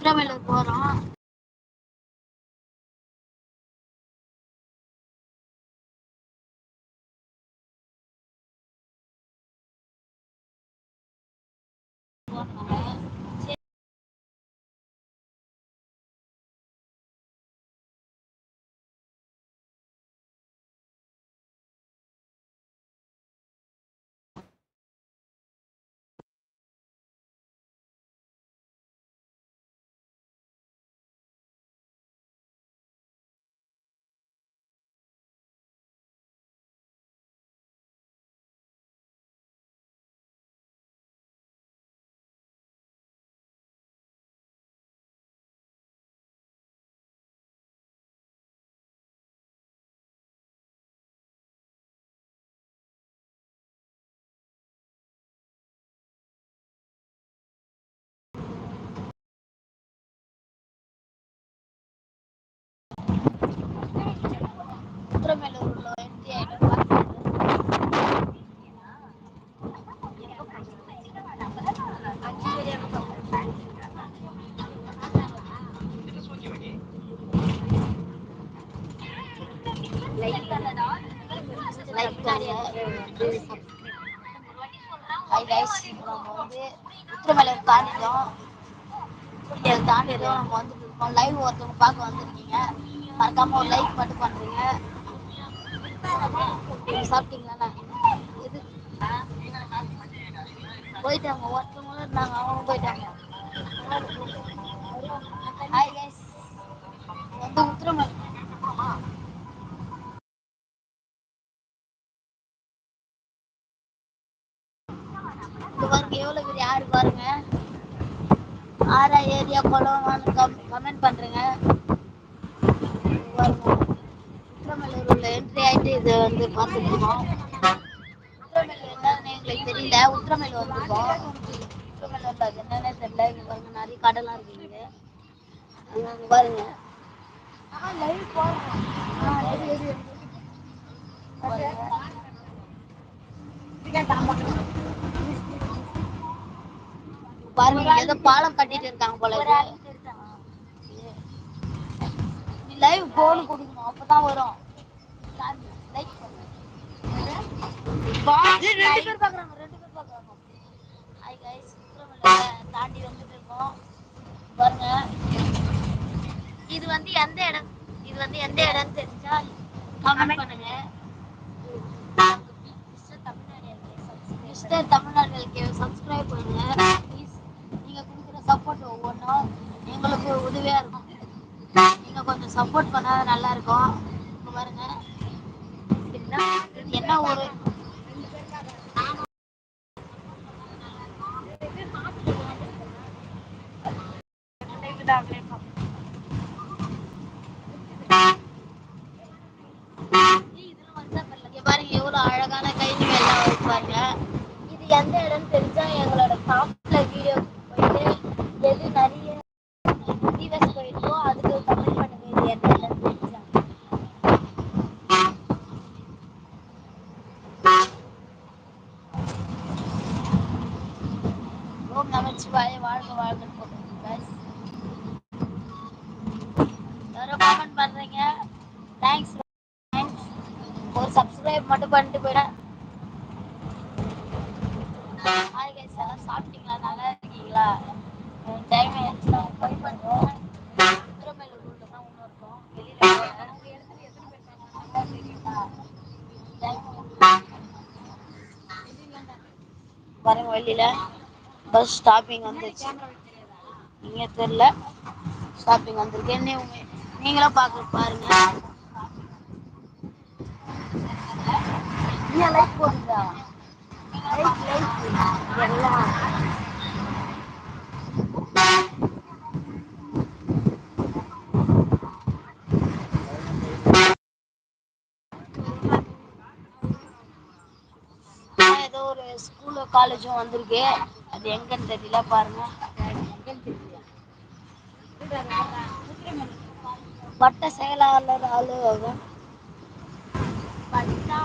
உத்திரமேலூர் போறோம் உத்திரமேலூர்ல எம்டி லைக் பண்ணுங்க ஹாய் கைஸ் இப்போ நம்ம வந்து உத்திரமேலூர் தாண்டிட்டோம் இதை தாண்டிட்டோம் நம்ம வந்துட்டு இருக்கோம் லைவ் ஒருத்தவங்க பார்க்க வந்திருக்கீங்க மறக்காம ஒரு லைக் மட்டும் பண்றீங்க நீங்க சாப்பிட்டீங்களா எது போயிட்டாங்க ஒருத்தவங்களும் இருந்தாங்க அவங்க போயிட்டாங்க ஹாய் கைஸ் வந்து உத்திரமலை? இங்க பாருங்க எவ்வளவு பேர் யாரு பாருங்க. ஆறா ஏரியா குளம் கமெண்ட் பண்றேங்க. இங்க பாருங்க. உள்ள என்ட்ரி ஆயிட்டு இது வந்து பார்த்துட்டு இருக்கோம் என்னன்னு எங்களுக்கு தெரியல. உத்திரமேலூர் வந்திருக்கோம். அது என்னன்னே தெரியல. இங்க பாருங்க நிறைய கடைலாம் இருக்கு அங்க பாருங்க. பாருங்க. பாருங்க ஏதோ பாலம் கட்டிட்டு இருக்காங்க போல லைவ் போன் கொடுக்கணும் அப்பதான் வரும். லைக் பண்ணு. ரெண்டு பேர் பாக்குறாங்க ரெண்டு பேர் பாக்குறாங்க. ஹாய் கைஸ் தாண்டி வந்துட்டு இருக்கோம். பாருங்க. இது வந்து எந்த இடம்? இது வந்து எந்த இடம் தெரிஞ்சா கமெண்ட் பண்ணுங்க. மிஸ்டர் தமிழ்நாடு சப்ஸ்கிரைப் பண்ணுங்க. நீங்கள் நீங்க கொடுக்குற சப்போர்ட் ஒவ்வொன்றும் எங்களுக்கு உதவியா இருக்கும். நீங்க கொஞ்சம் சப்போர்ட் பண்ணாத நல்லா இருக்கும். பாருங்க. என்ன ஒரு இங்க பாருங்க எவ்வளவு அழகான கைவிகள் எல்லாம் பாருங்க இது எந்த இடம்னு தெரியும் எங்களோட டாப்ல வீடியோ போயிட்டு எது நிறைய வியூவர்ஸ் போயிருக்கோ அதுக்கு கமெண்ட் பண்ணுங்க இது எந்த இடம் தெரிஞ்சா ஓம் நமச்சிவாய வாழ்க வாழ்கன்னு போட்டுருங்க guys. யாரோ கமெண்ட் பண்றீங்க தேங்க்ஸ் ஒரு சப்ஸ்கிரைப் மட்டும் பண்ணிட்டு போயிடேன் ஹாய் கைஸ் எல்லாம் சாப்பிட்டீங்களா நல்லா இருக்கீங்களா டைம் ஆயிடுச்சு நம்ம போய் பண்ணுறோம் உத்திரமேலூர் ரூட்ல தான் இன்னும் இருக்கோம் வெளியில பாருங்க வெளியில பஸ் ஸ்டாப்பிங் வந்துச்சு நீங்க தெரியல. ஸ்டாப்பிங் வந்திருக்கு. என்ன நீங்களும் பார்க்க பாருங்க. நீங்க லைக் போடுங்க லைக் லைக் எல்லாம் ஆனா ஏதோ ஒரு ஸ்கூலோ காலேஜும் வந்திருக்கு. அது எங்கன்னு தெரியல பாருங்க. பட்ட செயலாளர் அலுவலகம் வட்டா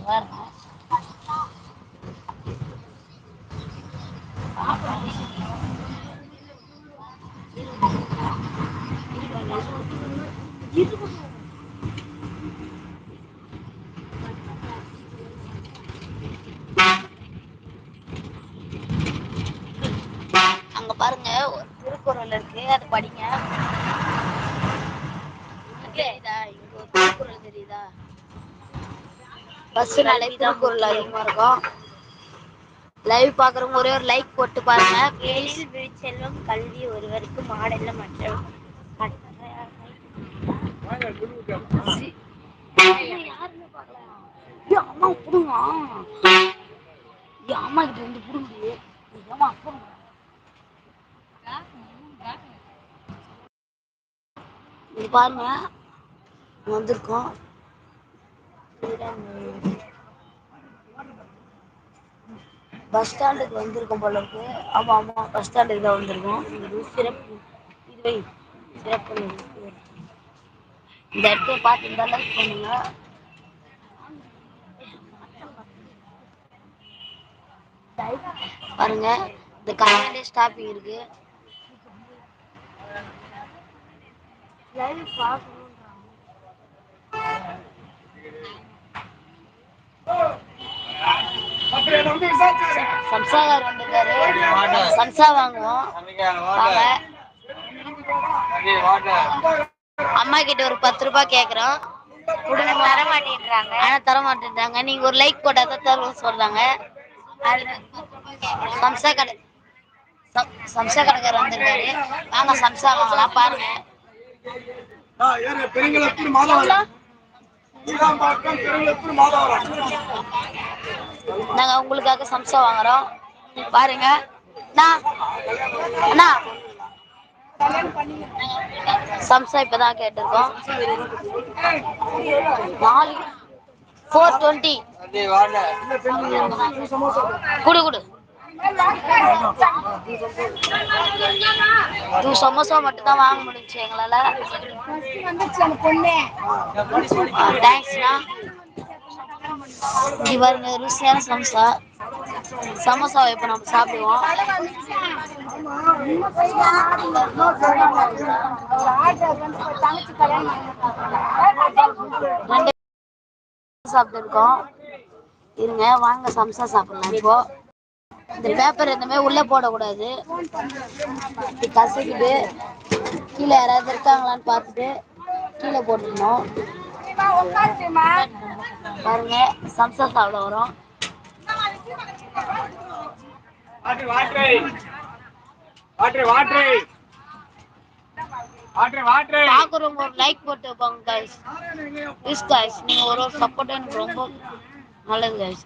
பாருங்க அங்க பாருங்க ஒரு திருக்குறள் இருக்கு அது படிங்க தெரியுதா இங்க ஒரு திருக்குறள் தெரியுதா பஸ்னாலே திருக்குறள் அதிகமா இருக்கும். லைவ் பாக்குறவங்க ஒரே ஒரு லைக் போட்டு பாருங்க. எழில் விழுச்செல்வம் கல்வி ஒருவருக்கு மாடல்ல மற்ற அம்மா புடுங்க அம்மா கிட்ட இருந்து புடுங்கடி ஏம்மா, புடுங்க. இது பாருங்க. வந்திருக்கோம். பஸ் ஸ்டாண்டுக்கு வந்திருக்கும் போல இருக்கு. ஆமா ஆமா பஸ் ஸ்டாண்டுக்கு தான் வந்திருக்கோம். இது சிறப்பு. இதுவை சிறப்பு. இந்த இடத்த பார்த்து லைக் பண்ணுங்க. பாருங்க இந்த கடையிலே ஸ்டாப்பிங் இருக்கு. லைவ் சம்சாகார் வந்திருக்காரு சம்சா வாங்குவோம். வாங்க. அம்மா கிட்ட ஒரு பத்து ரூபாய் கேக்குறோம். உடனே தர மாட்டேன்றாங்க. ஆனா தர மாட்டேன்றாங்க. நீங்க ஒரு லைக் போட்டா தான் தருவோம் சொல்றாங்க. சம்சா கடை சம்- சம்சா கடைக்காரர் வந்திருக்காரு. வாங்க சம்சா வாங்கலாம் பாருங்க. நாங்க உங்களுக்காக சம்சா வாங்குறோம். பாருங்க. அண்ணா, சம்சா இப்பதான் கேட்டிருக்கோம். நாலு ஃபோர் டுவெண்ட்டி குடு குடு. டூ சமோசா மட்டும் தான் வாங்க முடிஞ்சுச்சு எங்களால. தேங்க்ஸ்ண்ணா இங்க ருசியான சமோசா. சமோசாவை இப்ப நம்ம சாப்பிடுவோம். சாப்பிட்டுருக்கோம். சாப்பிட்டு இருக்கோம் இருங்க வாங்க சமோசா சாப்பிடலாம் இப்போ. இந்த பேப்பர் இந்த மாதிரி உள்ள போடக்கூடாது. இப்படி கசக்கிட்டு கீழே யாராவது இருக்காங்களான்னு பார்த்துட்டு கீழே போட்டுடணும் பாருங்க சம்சா சாப்பிட வரோம். பாக்குறவங்க ஒரு லைக் போட்டு வைப்பாங்க guys. ப்ளீஸ் guys நீங்க ஒரு சப்போர்ட் எனக்கு ரொம்ப நல்லது guys.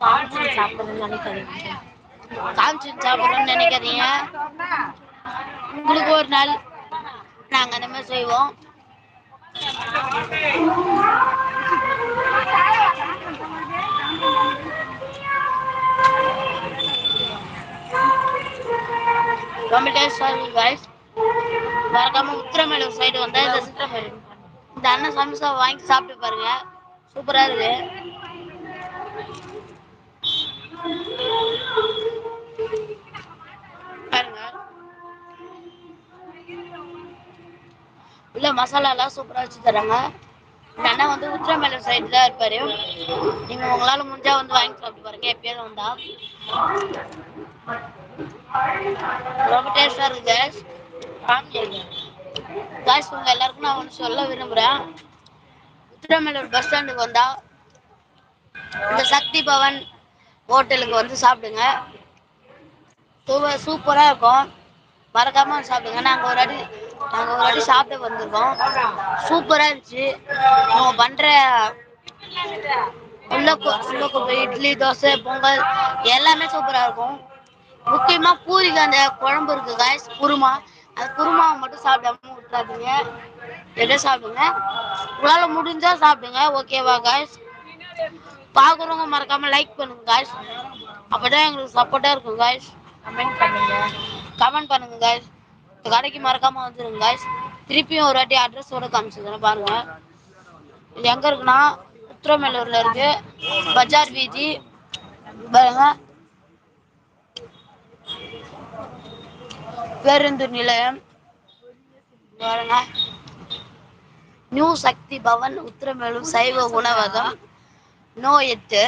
கான்சன் சாப்பிடணும்னு நினைக்காதீங்க. கான்சன் சாப்பிடணும்னு நினைக்காதீங்க. உங்களுக்கு ஒரு நாள் நாங்க அந்த மாதிரி செய்வோம். ரொம்ப டேஸ்டா இருக்கு guys மறக்காம உத்திரமேலூர் சைடு வந்தால் இந்த உத்திரமேலூர் இந்த அண்ணன் சமோசா வாங்கி சாப்பிட்டு பாருங்க. சூப்பரா இருக்கு. பாருங்க. உள்ள மசாலா எல்லாம் சூப்பரா வச்சு தராங்க. இந்த அண்ணன் வந்து உத்திரமேலூர் சைடு தான் இருப்பாரு. நீங்க உங்களால முடிஞ்சா வந்து வாங்கி சாப்பிட்டு பாருங்க. எப்பயாவது வந்தா. ரொம்ப டேஸ்டா இருக்கு கேஸ் காய்ஸ் உங்க எல்லாருக்கும் நான் ஒன்று சொல்ல விரும்புறேன். உத்திரமேலூர் பஸ் ஸ்டாண்டுக்கு வந்தா இந்த சக்தி பவன் ஹோட்டலுக்கு வந்து சாப்பிடுங்க. சூப்பர் சூப்பரா இருக்கும். மறக்காம வந்து சாப்பிடுங்க. நாங்கள் ஒரு அடி நாங்க ஒரு அடி சாப்பிட வந்திருக்கோம். சூப்பரா இருந்துச்சு. அவங்க பண்ற உள்ள உள்ள இட்லி தோசை பொங்கல் எல்லாமே சூப்பரா இருக்கும். முக்கியமா பூரிக்கு அந்த குழம்பு இருக்கு காய்ஸ் குருமா. அந்த குருமாவை மட்டும் சாப்பிடாம விட்டுறாதீங்க. எதை சாப்பிடுங்க? உங்களால முடிஞ்சா சாப்பிடுங்க. ஓகேவா காய்ஸ் பாக்குறவங்க மறக்காம லைக் பண்ணுங்க காய்ஸ் அப்பதான் எங்களுக்கு சப்போர்ட்டா இருக்கும் காய்ஸ் கமெண்ட் பண்ணுங்க. கமெண்ட் பண்ணுங்க காய்ஸ் இந்த கடைக்கு மறக்காம வந்துருங்க காய்ஸ் திருப்பியும் ஒரு வாட்டி அட்ரஸோட காமிச்சிருக்கேன் பாருங்க. இது எங்க இருக்குன்னா உத்திரமேலூர்ல இருக்கு. பஜார் வீதி பாருங்க. பேருந்து நிலையம். பாருங்க நியூ சக்தி பவன் உத்திரமேலும் சைவ உணவகம் நோ எட்டு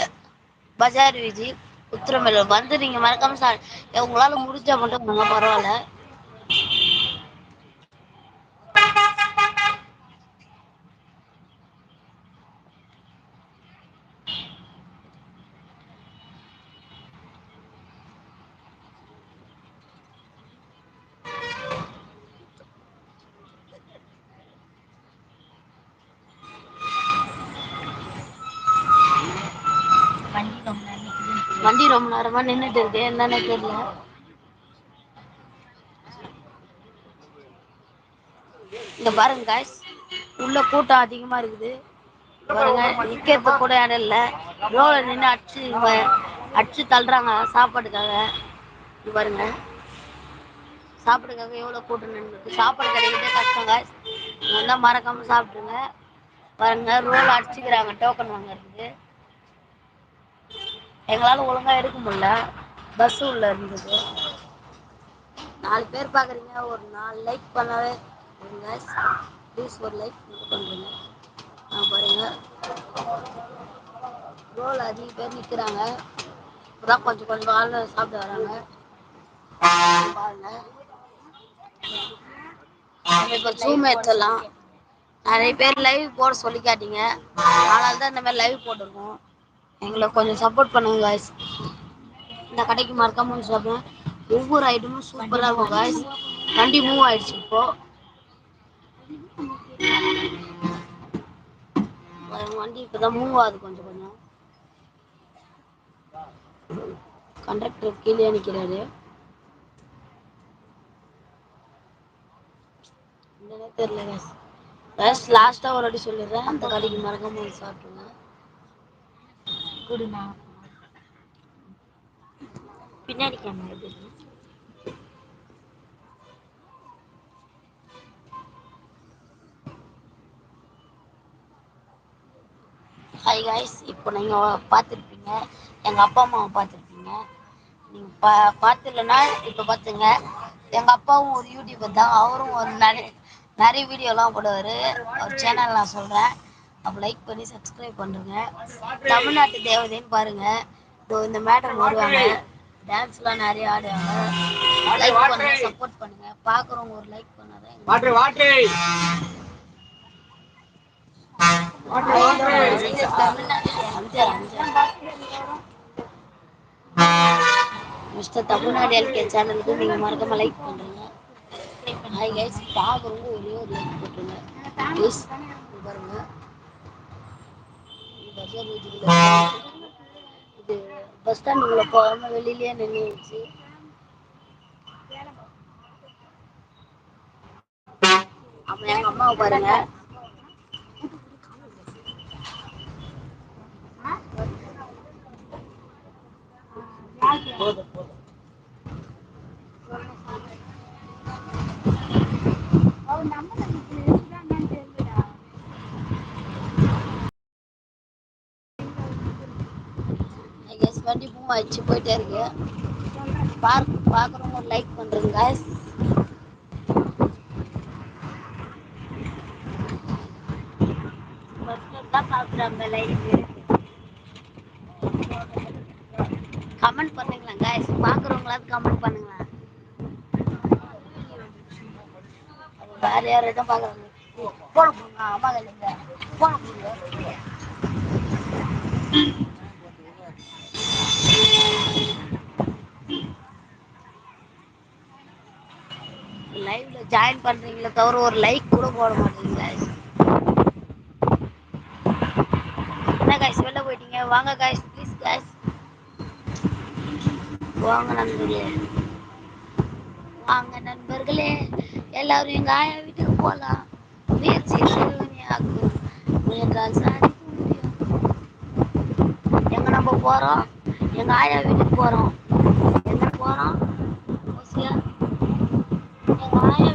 பஜார் வீதி உத்திரமேரூர் வந்து நீங்க மறக்காம சா உங்களால முடிஞ்சா மட்டும் பரவாயில்ல வண்டி ரொம்ப நேரம் நிக்குது. வண்டி ரொம்ப நேரமா நின்னுட்டு இருக்கு. என்னன்னு தெரியல. இங்க பாருங்க காய்ஸ் உள்ள கூட்டம் அதிகமா இருக்குது. பாருங்க நிக்கிறது கூட இடம் இல்ல. ரோல நின்று அடிச்சு அடிச்சு தள்ளுறாங்க. சாப்பாட்டுக்காக. இங்க பாருங்க. சாப்பாடுக்காக எவ்வளவு கூட்டம் நின்று சாப்பாடு கிடைக்கிறதே கஷ்டம் காய்ஸ் நீங்க மறக்காம சாப்பிடுங்க பாருங்க ரோல் அடிச்சுக்கிறாங்க டோக்கன் வாங்குறதுக்கு. எங்களால் ஒழுங்காக எடுக்க முடியல. பஸ் உள்ள இருந்தது. நாலு பேர் பார்க்குறீங்க ஒரு நாலு லைக் பண்ணாவே ப்ளீஸ் ஒரு லைக் பண்ணுறீங்க ஆ, பாருங்க. ரோல் அதிக பேர் நிற்கிறாங்க இப்போதான் கொஞ்சம் கொஞ்சம் ஆள் சாப்பிட்டு வராங்க. பாருங்க. இப்போ ஜூம் எடுத்துடலாம் நிறைய பேர் லைவ் போட சொல்லி காட்டீங்க அதனால தான் இந்த மாதிரி லைவ் போட்டிருக்கோம். எங்களை கொஞ்சம் சப்போர்ட் பண்ணுங்க காய்ஸ் இந்த கடைக்கு மறக்காம வந்து சாப்பிடுங்க. ஒவ்வொரு ஐட்டமும் சூப்பராக இருக்கும் காய்ஸ் வண்டி மூவ் ஆயிடுச்சு இப்போ. வண்டி இப்போதான் மூவ் ஆகுது கொஞ்சம் கொஞ்சம். கண்டக்டர் கீழே நிக்கிறாரு. தெரியல காய்ஸ் guys லாஸ்டா ஒரு வாட்டி சொல்லிடுறேன். அந்த கடைக்கு மறக்காம வந்து சாப்பிடுங்க. குடுண்ணா. பின்னாடி கேமரா இது ஹாய் காய்ஸ் இப்போ நீங்கள் பார்த்துருப்பீங்க. எங்கள் அப்பா அம்மாவை பார்த்துருப்பீங்க. நீங்கள் பா பார்த்துலன்னா இப்போ பார்த்துங்க. எங்கள் அப்பாவும் ஒரு யூடியூபர் தான். அவரும் ஒரு நிறைய நிறைய வீடியோலாம் போடுவார். அவர் சேனல் நான் சொல்கிறேன் அப்போ லைக் பண்ணி சப்ஸ்கிரைப் பண்ணுறேங்க தமிழ்நாட்டு தேவதைன்னு பாருங்கள் இதோ இந்த மேடம் வருவாங்க டான்ஸ்லாம் நிறைய ஆடுவாங்க. லைக் பண்ணுங்க சப்போர்ட் பண்ணுங்க. பார்க்குறவங்க ஒரு லைக் பண்ணாதான் மிஸ்டர் தமிழ்நாடு எல்கே சேனலுக்கு நீங்கள் மறக்காம லைக் பண்ணுறீங்க ஹாய் கைஸ் பார்க்குறவங்க ஒரே ஒரு லைக் போட்டுருங்க. ப்ளீஸ் பாருங்க இது இது பஸ் ஸ்டாண்டுக்குள்ள போகாம வெளியிலேயே நின்றுச்சு அப்ப எங்க அம்மாவை பாருங்க போதும் போதும். வண்டி மூவ் ஆயிடுச்சு போயிட்டே இருக்கு. பார்க் பார்க்குறவங்க ஒரு லைக் பண்ணுறேங்க காய்ஸ் தான் பாக்குறாங்க லைக்கு கமெண்ட் பண்ணுங்களேன் காய்ஸ் பார்க்குறவங்களாவது கமெண்ட் பண்ணுங்களேன். வேற யாரும் எதுவும் பார்க்குறாங்க போன போங்க அம்மா கையில போன போங்க ஜாயின் பண்றீங்களே தவிர ஒரு லைக் கூட போட மாட்டீங்க காய்ஸ் என்ன காய்ஸ் வெளில போயிட்டீங்க? வாங்க காய்ஸ் ப்ளீஸ் காய்ஸ் வாங்க நண்பர்களே. வாங்க நண்பர்களே. எல்லாரும் எங்க ஆயா வீட்டுக்கு போகலாம் முயற்சி சிறுவனியாக்கும் முயன்றால் சாதிக்க முடியும். எங்க நம்ம போறோம்? எங்க ஆயா வீட்டுக்கு போறோம். எங்கே போறோம்? ஓசியா? எங்க ஆயா